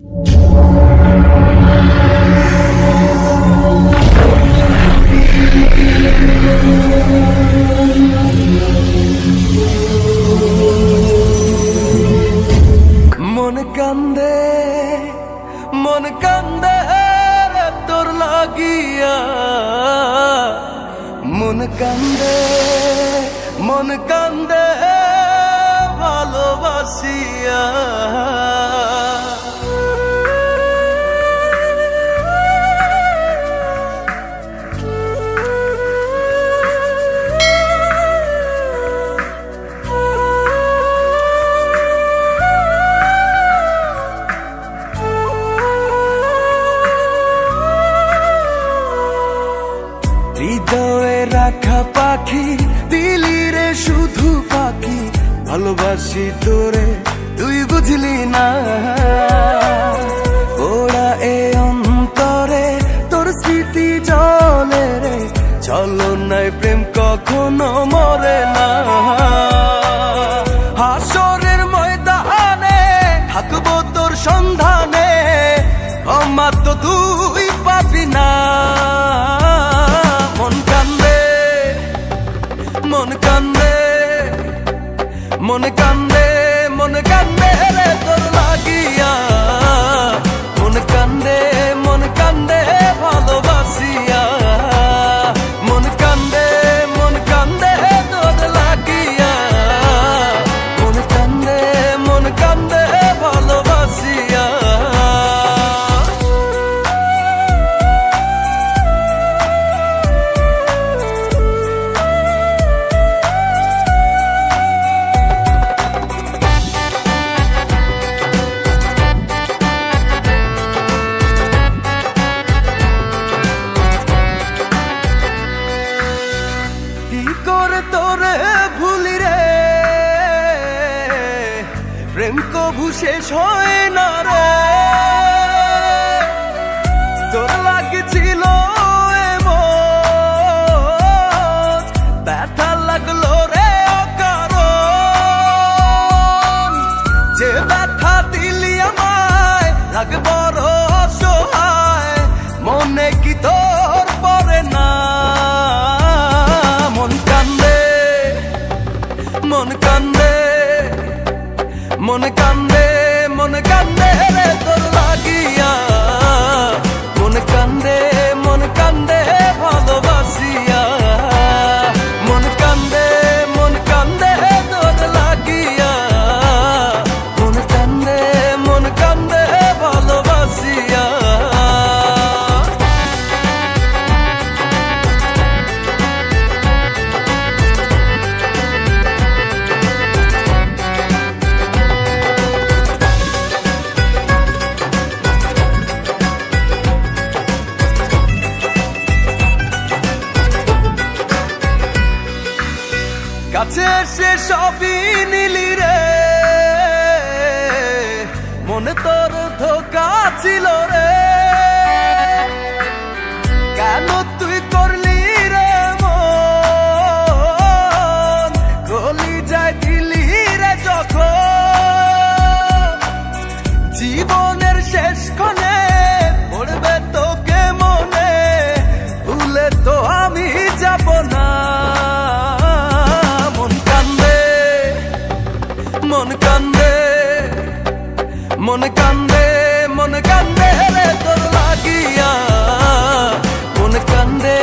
মন কান্দে মন কান্দে তোর লাগিয়া। মন কান্দে মন কান্দে ভালোবাসিয়া। ভালোবাসি তোরে, তুই বুঝলি না। ওরা এ অন্তরে, তোর স্মৃতি চলে রে। চলো নাই প্রেম কখনো মরে না। মন কান্দে করে তোরে ভুলি রে। প্রেম কভু শেষ হয় না রে। তোর লাগছিল ব্যথা লাগল রে অকারণ। যে ব্যথা দিলি আমায় লাগ মন কান্দে মন কান্দে মন কান্দে তোর লাগিয়া কাছে সে সবই নিলি রে। মনে তোর ধোকা ছিল রে। মন কান্দে মন কান্দে মন কান্দে রে তোর লাগিয়া। মন কান্দে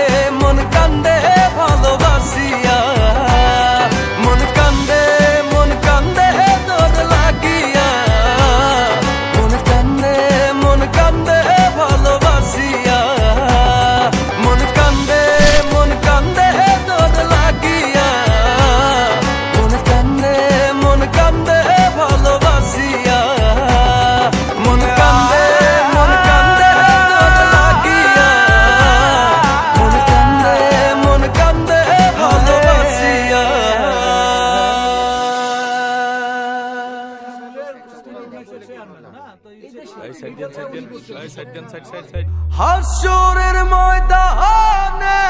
হাসরের ময়দানে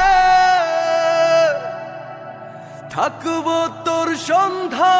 থাকব তোর সন্ধানে।